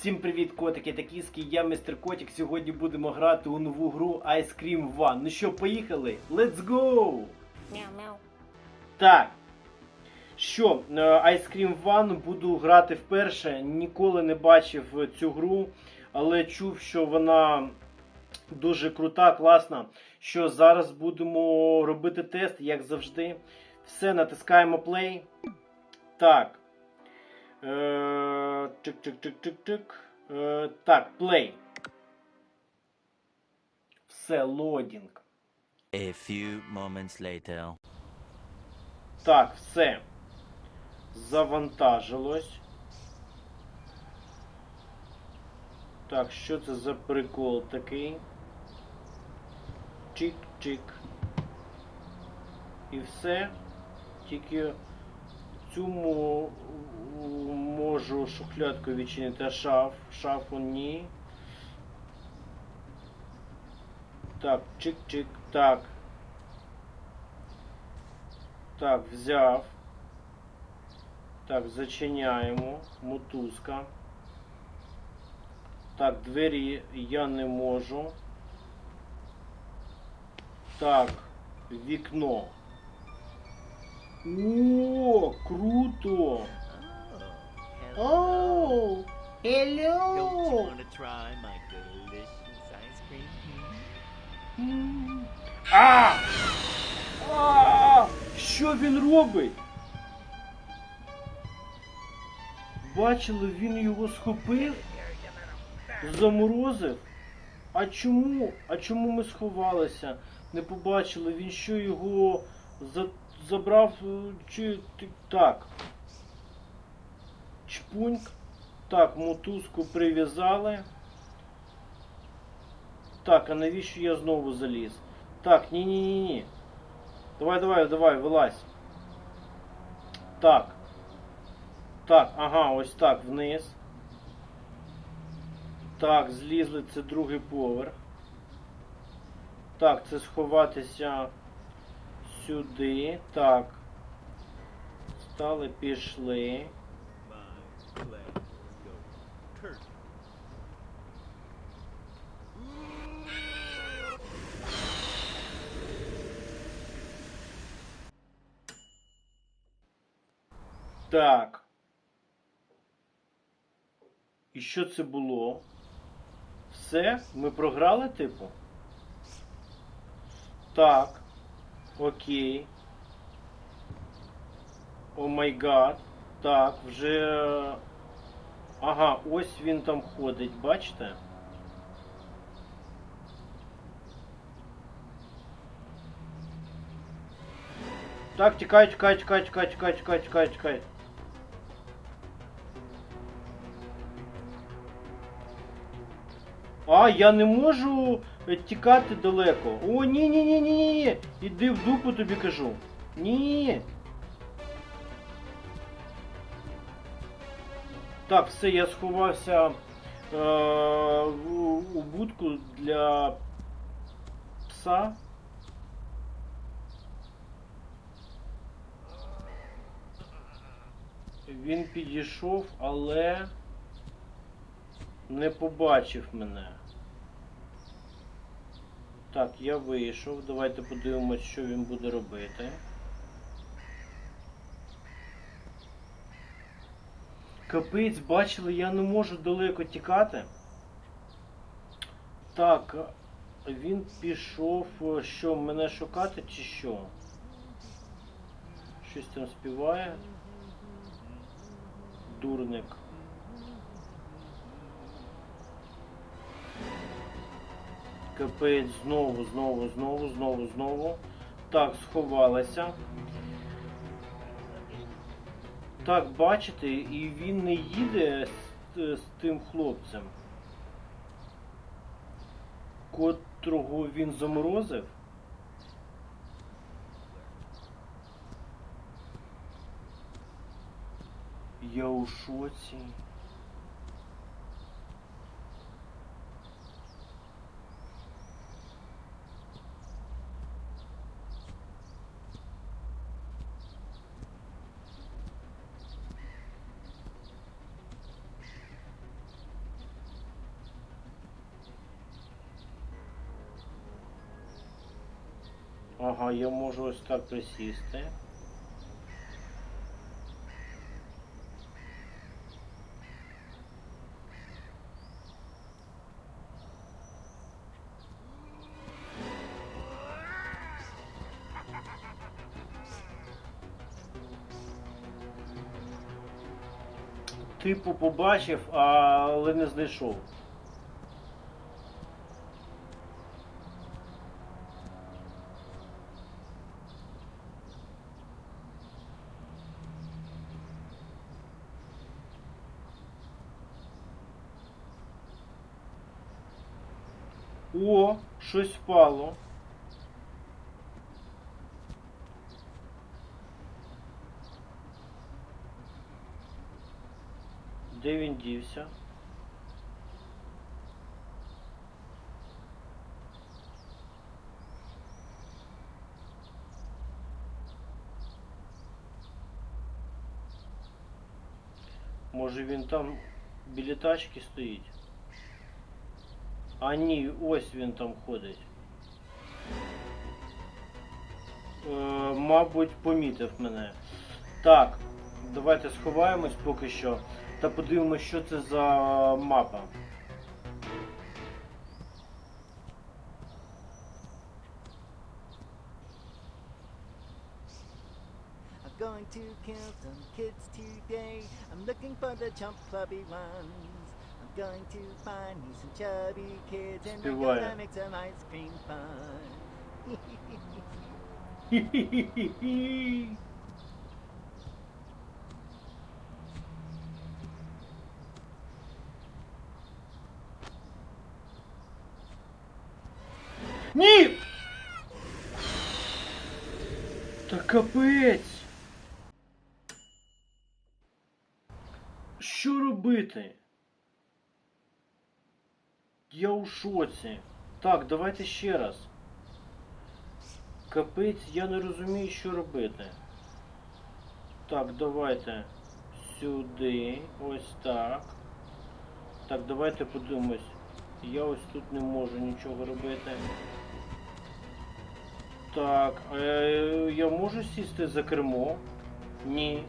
Всім привіт, котики та кіски. Я містер Котик. Сьогодні будемо грати у нову гру Ice Cream One. Ну що, поїхали? Let's go! Мяу мяу. Так. Що, е, Ice Cream One буду грати вперше. Ніколи не бачив цю гру, але чув, що вона дуже крута, класна. Що зараз будемо робити тест, як завжди. Все, натискаємо play. Так. Е, Чик-чик-чик-чик-чик. Е, Так, play. Все, лодінг. A few moments later. Так, все. Завантажилось. Так, що це за прикол такий? Чик-чик. І все. Тільки цьому можу шухлядку відчинити, а шаф. Шафу ні. Так, чик-чик. Так. Так, взяв. Так, зачиняємо. Мотузка. Так, двері я не можу. Так, вікно. О, круто! Оу! Hello! А! А! Що він робить? Бачили, він його схопив, заморозив. А чому? А чому ми сховалися? Не побачили, він що його за... забрав е, чи так. Чпуньк. Так, мотузку прив'язали. Так, а навіщо я знову заліз? Так, ні-ні-ні-ні. Давай, давай, давай, вилазь. Так. Так, ага, ось так, вниз. Так, злізли, це другий поверх. Так, це сховатися сюди. Так. Стали, пішли. Так. І що це було? Все? Ми програли, типу? Так. Окей. О май гад. Так, вже. Ага, ось він там ходить, бачите? Так, тікай, тікай, тікай, тікай, тікай, тікай, тікай, тікай. А, я не можу тікати далеко. О, ні, ні, ні, ні, ні. Іди в дупу тобі кажу. Ні. Так, все, я сховався е, у, у будку для пса. Він підійшов, але не побачив мене. Так, я вийшов. Давайте подивимось, що він буде робити. Капець, бачили, я не можу далеко тікати. Так, він пішов, що, мене шукати чи що? Щось там співає. Дурник. Капець, знову, знову, знову, знову, знову. Так, сховалася. Так, бачите, і він не їде з, з тим хлопцем, котрого він заморозив. Я у шоці. Ага, я можу ось так присісти. Типу побачив, але не знайшов. О, щось впало. Де він дівся? Може він там біля тачки стоїть? А ось він там ходить. Е, мабуть, помітив мене. Так, давайте сховаємось поки що та подивимось, що це за мапа. Going to kill some kids today. I'm looking for the chump clubby ones. Going to find me some chubby kids and we're gonna make some ice cream fun. Ні! Та капець! Що робити? Я у шоці. Так, давайте ще раз. Капець, я не розумію, що робити. Так, давайте сюди. Ось так. Так, давайте подивимось. Я ось тут не можу нічого робити. Так, е, я можу сісти за кермо? Ні.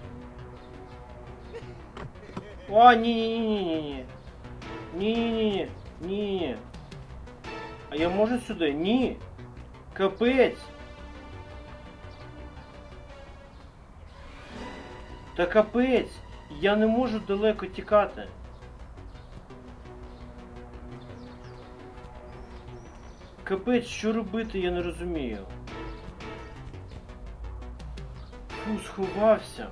А, ні, ні, ні. А я можу сюди? Ні. Капець. Та капець, я не можу далеко тікати. Капець, що робити, я не розумію. Фу, сховався.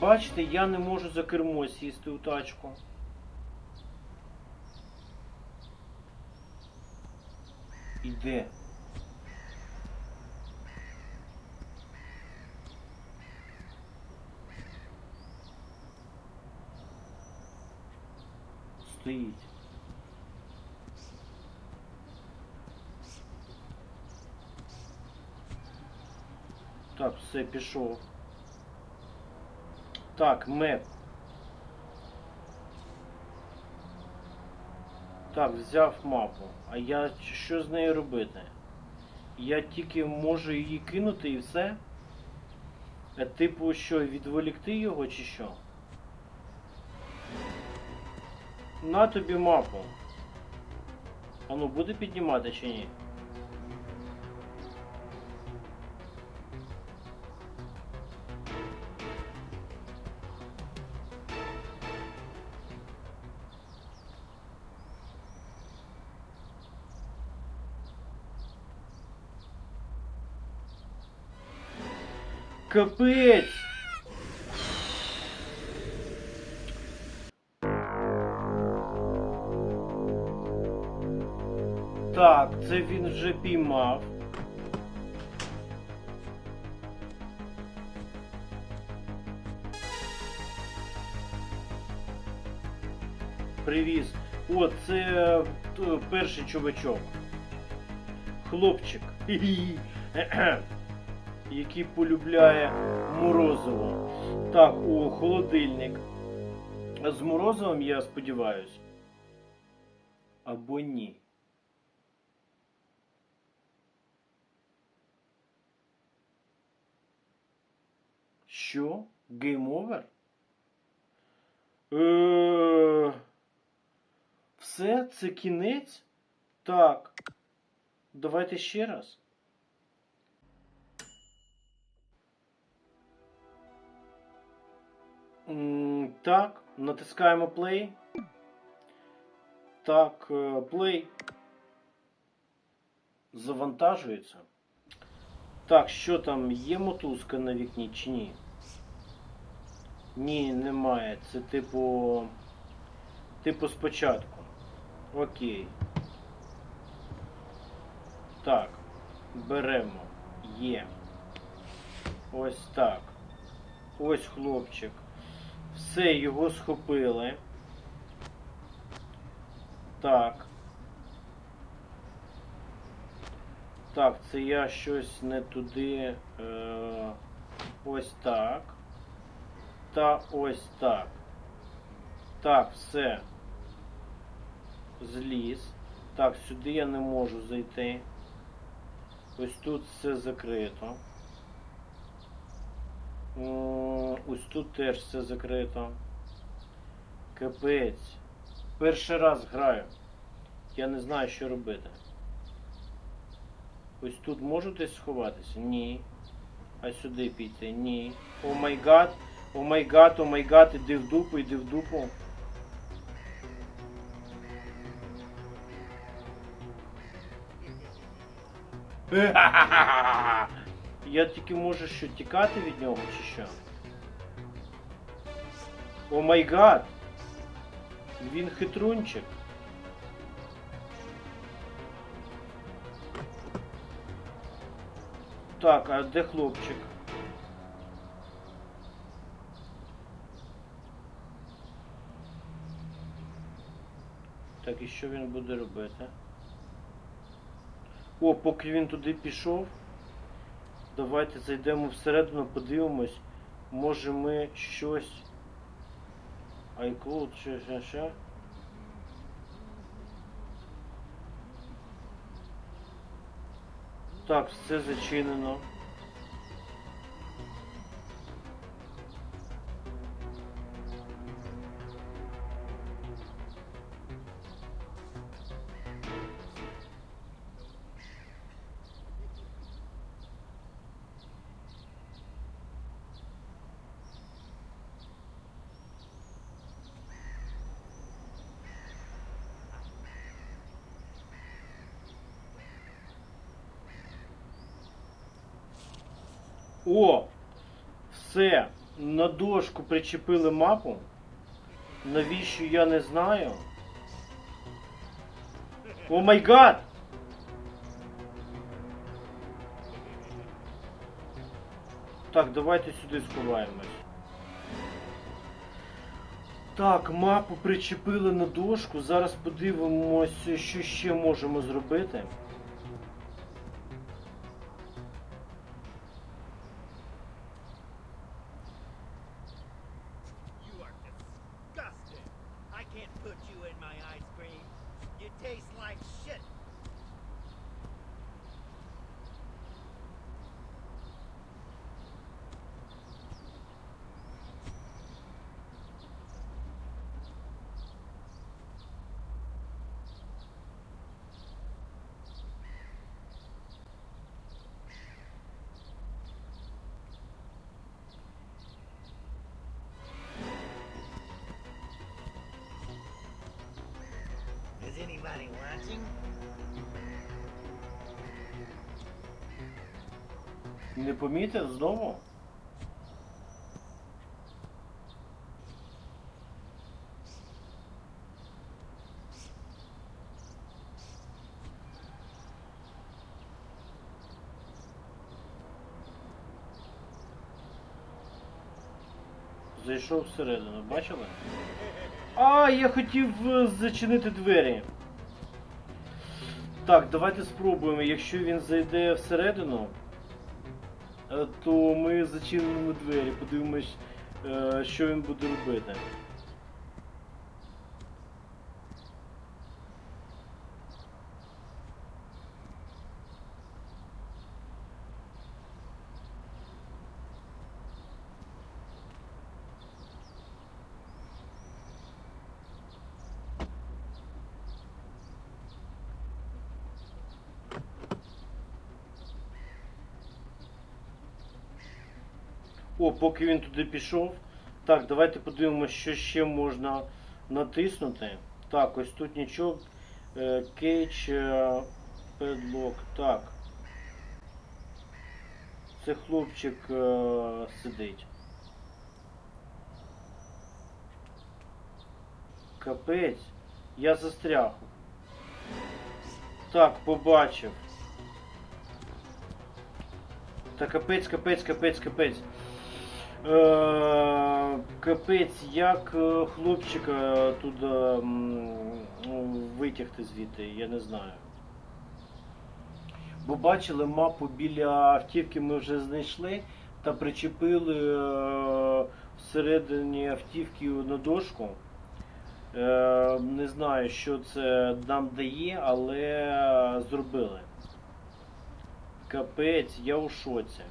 Бачите, я не можу за кермо сісти у тачку. Іде. Стоїть. Так, все, пішов. Так, меп. Так, взяв мапу. А я що з нею робити? Я тільки можу її кинути і все? Типу що, відволікти його чи що? На тобі мапу. Ну буде піднімати чи ні? Капець! Так, це він вже піймав. Привіз. О, це е, перший чувачок. Хлопчик. Який полюбляє морозиво. Так, о, холодильник. З морозивом, я сподіваюся. Або ні. Що? Гейм-овер? Е... Все, це кінець? Так. Давайте ще раз. Так, натискаємо play. Так, е, play. Завантажується. Так, що там, є мотузка на вікні чи ні? Ні, немає. Це типу. Типу спочатку. Окей. Так. Беремо. Є. Ось так. Ось хлопчик. Все, його схопили. Так. Так, це я щось не туди. Е, ось так. Та ось так. Так, все. Зліз. Так, сюди я не можу зайти. Ось тут все закрито. Ось тут теж все закрито. Капець. Перший раз граю. Я не знаю, що робити. Ось тут можу десь сховатися? Ні. А сюди піти? Ні. О май гад. О май гад, о май гад, іди в дупу, іди в дупу. Я тільки можу що тікати від нього чи що? О май гад! Він хитрунчик. Так, а де хлопчик? Так, і що він буде робити? О, поки він туди пішов. Давайте зайдемо всередину, подивимось. Може ми щось. iCloud чи ще ще. Так, все зачинено. Все. На дошку причепили мапу. Навіщо я не знаю. О май гад! Так, давайте сюди сховаємось. Так, мапу причепили на дошку. Зараз подивимося, що ще можемо зробити. Не помітив знову? Зайшов всередину, бачили? А, я хотів е, зачинити двері. Так, давайте спробуємо. Якщо він зайде всередину, то ми зачинимо двері, подивимось, е, що він буде робити. О, поки він туди пішов. Так, давайте подивимося, що ще можна натиснути. Так, ось тут нічого. Е, Кейдж, е, педлок. Так. Це хлопчик е, сидить. Капець. Я застряг. Так, побачив. Та капець, капець, капець, капець. Е, капець, як е, хлопчика туди ну, витягти звідти, я не знаю. Бо бачили мапу біля автівки ми вже знайшли та причепили е, всередині автівки на дошку. Не знаю, що це нам дає, але зробили. Капець, я у шоці.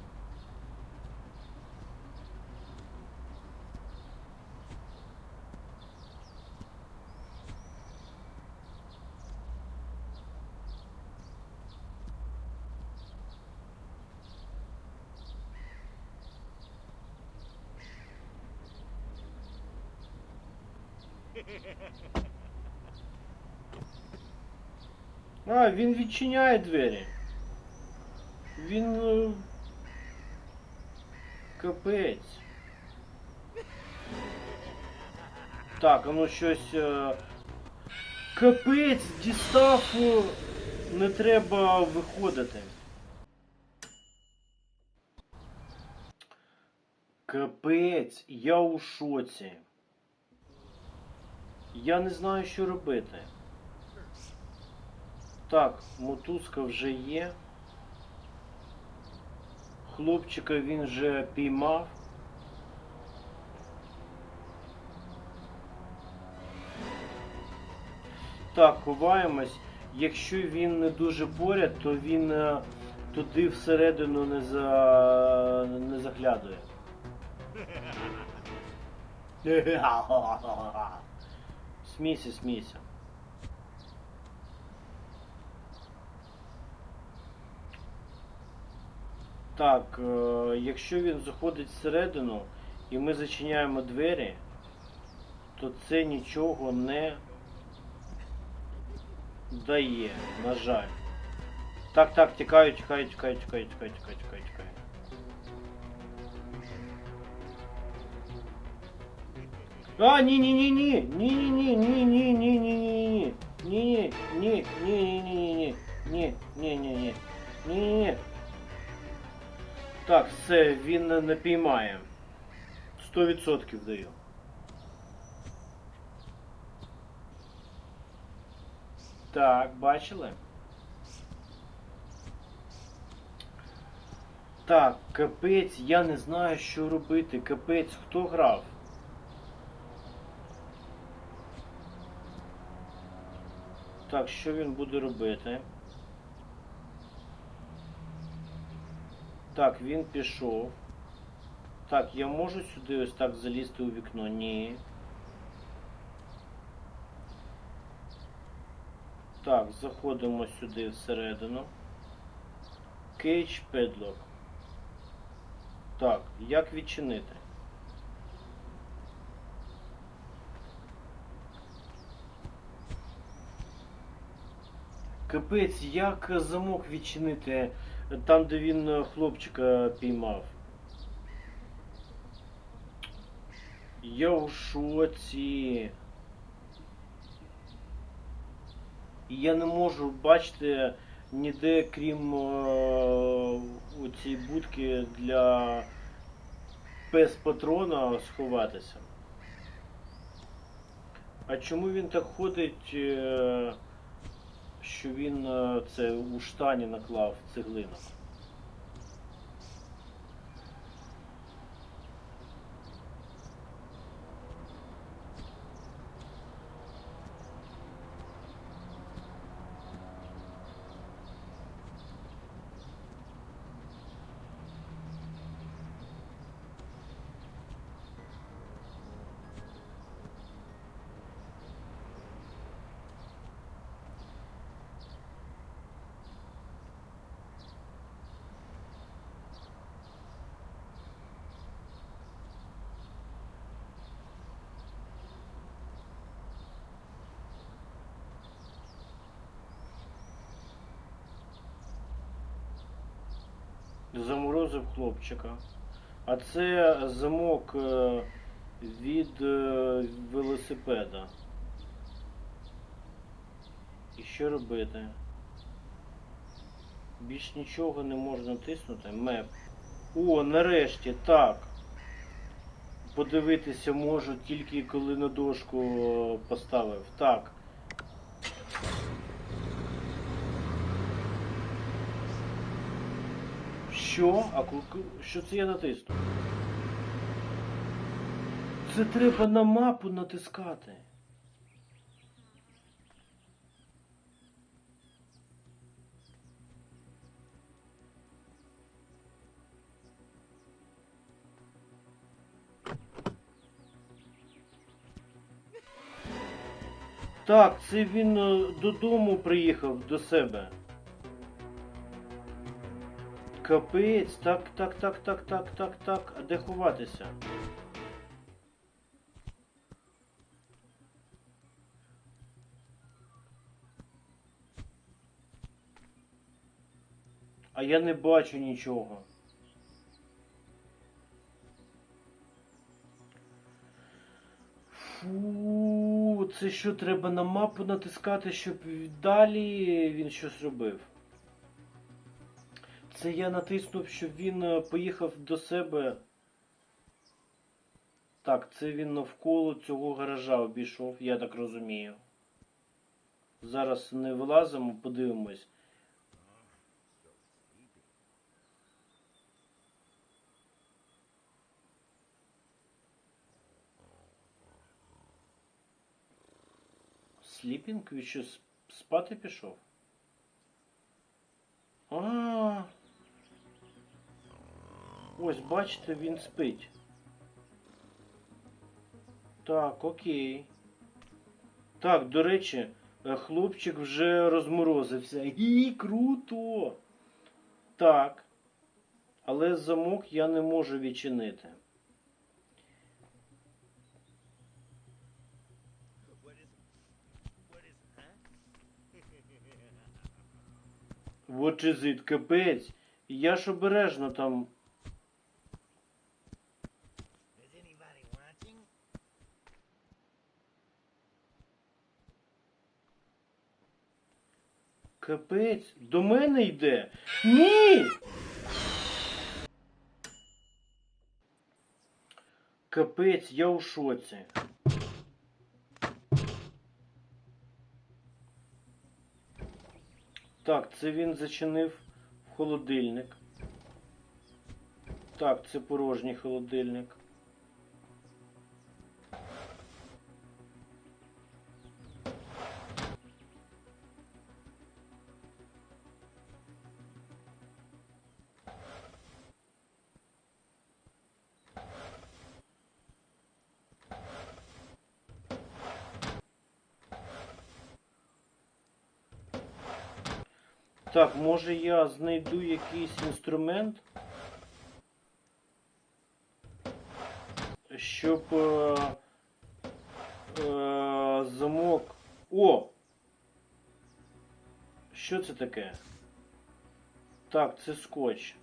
А, він відчиняє двері. Він. е, Капець. Так, а ну щось. е, Капець, дістав. е, Не треба виходити. Капець, я у шоці. Я не знаю, що робити. Так, мотузка вже є. Хлопчика він вже піймав. Так, ховаємось. Якщо він не дуже поряд, то він е, туди всередину не, за... не заглядує. Смійся, смійся. Так, е, якщо він заходить всередину і ми зачиняємо двері, то це нічого не дає, на жаль. Так, так, тікаю, тікаю, тікаю, тікаю, тікаю, тікаю, тікаю, тікаю. А, ні, ні, Так, все, він не піймає. 100% даю. Так, бачили? Так, капець, я не знаю, що робити. Капець, хто грав? Так, що він буде робити? Так, він пішов. Так, я можу сюди ось так залізти у вікно? Ні. Так, заходимо сюди всередину. Кейдж Педлок. Так, як відчинити? Капець, як замок відчинити там, де він е, хлопчика піймав? Я у шоці. Я не можу бачити ніде, крім е, у цій будки для пес патрона сховатися. А чому він так ходить, е, що він е, це у штані наклав цеглинок? Заморозив хлопчика. А це замок е, від е, велосипеда. І що робити? Більш нічого не можна тиснути. Меп. О, нарешті, так. Подивитися можу тільки коли на дошку е, поставив. Так. Що? А що це я натиснув? Це треба на мапу натискати. Так, це він е, додому приїхав до себе. Капець, так, так, так, так, так, так, так. А де ховатися? А я не бачу нічого. Фу, це що треба на мапу натискати, щоб далі він щось робив. Це я натиснув, щоб він е, поїхав до себе. Так, це він навколо цього гаража обійшов, я так розумію. Зараз не вилазимо, подивимось. Сліпінг? Він що спати пішов? А. Ось, бачите, він спить. Так, окей. Так, до речі, е, хлопчик вже розморозився. І круто! Так. Але замок я не можу відчинити. What is. Капець. Я ж обережно там. Капець, до мене йде. Ні! Капець, я у шоці. Так, це він зачинив в холодильник. Так, це порожній холодильник. Так, може я знайду якийсь інструмент, щоб е, е, замок. О! Що це таке? Так, це скотч.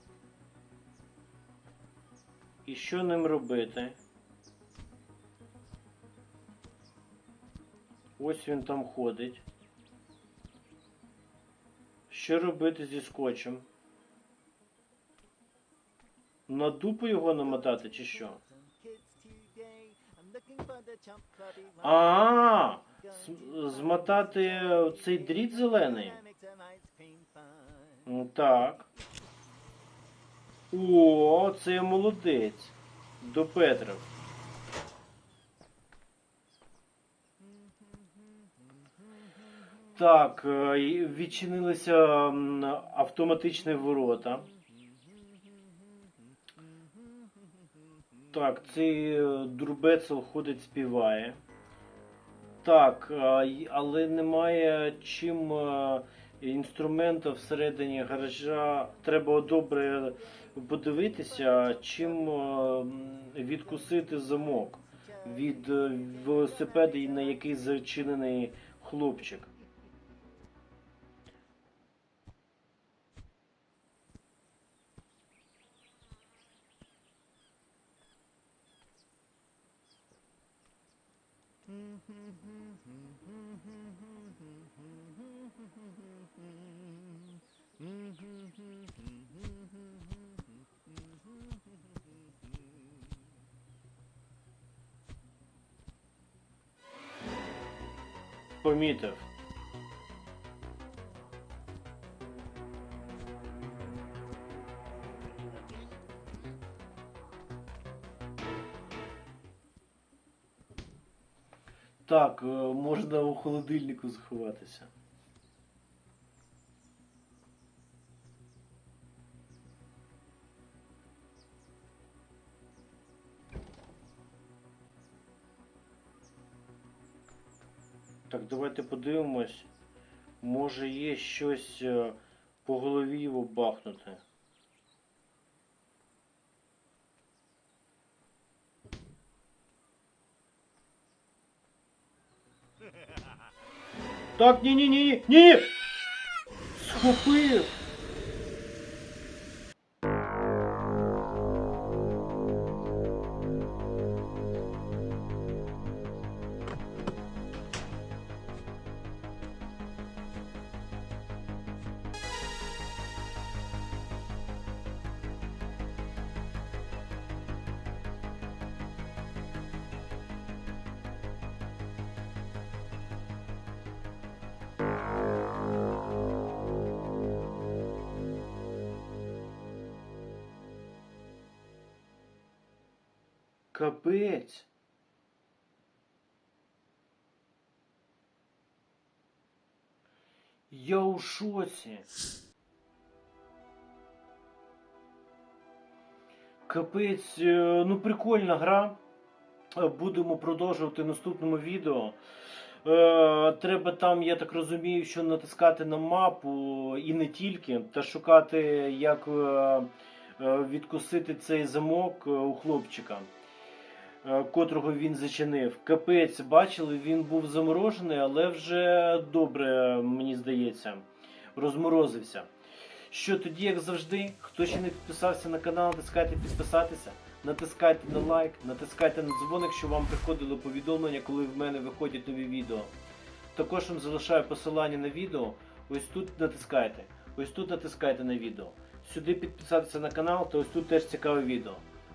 І що ним робити? Ось він там ходить. Що робити зі скотчем? На дупу його намотати чи що? А, to змотати цей дріт зелений. М, Так. О, це молодець. До Петров. Так, е, відчинилися автоматичні ворота. Так, цей е, дурбецел ходить, співає. Так, але немає чим е, інструмента всередині гаража. Треба добре подивитися, чим е, відкусити замок від е, велосипеда, на який зачинений хлопчик. Помітив. Так, е, можна у холодильнику заховатися. Давайте подивимось. Може є щось е, по голові його бахнути. Так, ні, ні, ні, ні. Схопив. Капець. Я у шоці. Капець, е, ну прикольна гра. Будемо продовжувати в наступному відео. Е, Треба там, я так розумію, що натискати на мапу і не тільки, та шукати, як е, відкусити цей замок у хлопчика, котрого він зачинив. Капець, бачили, він був заморожений, але вже добре, мені здається, розморозився. Що тоді, як завжди, хто ще не підписався на канал, натискайте підписатися, натискайте на лайк, натискайте на дзвоник, щоб вам приходили повідомлення, коли в мене виходять нові відео. Також вам залишаю посилання на відео. Ось тут натискайте. Ось тут натискайте на відео. Сюди підписатися на канал, та ось тут теж цікаве відео.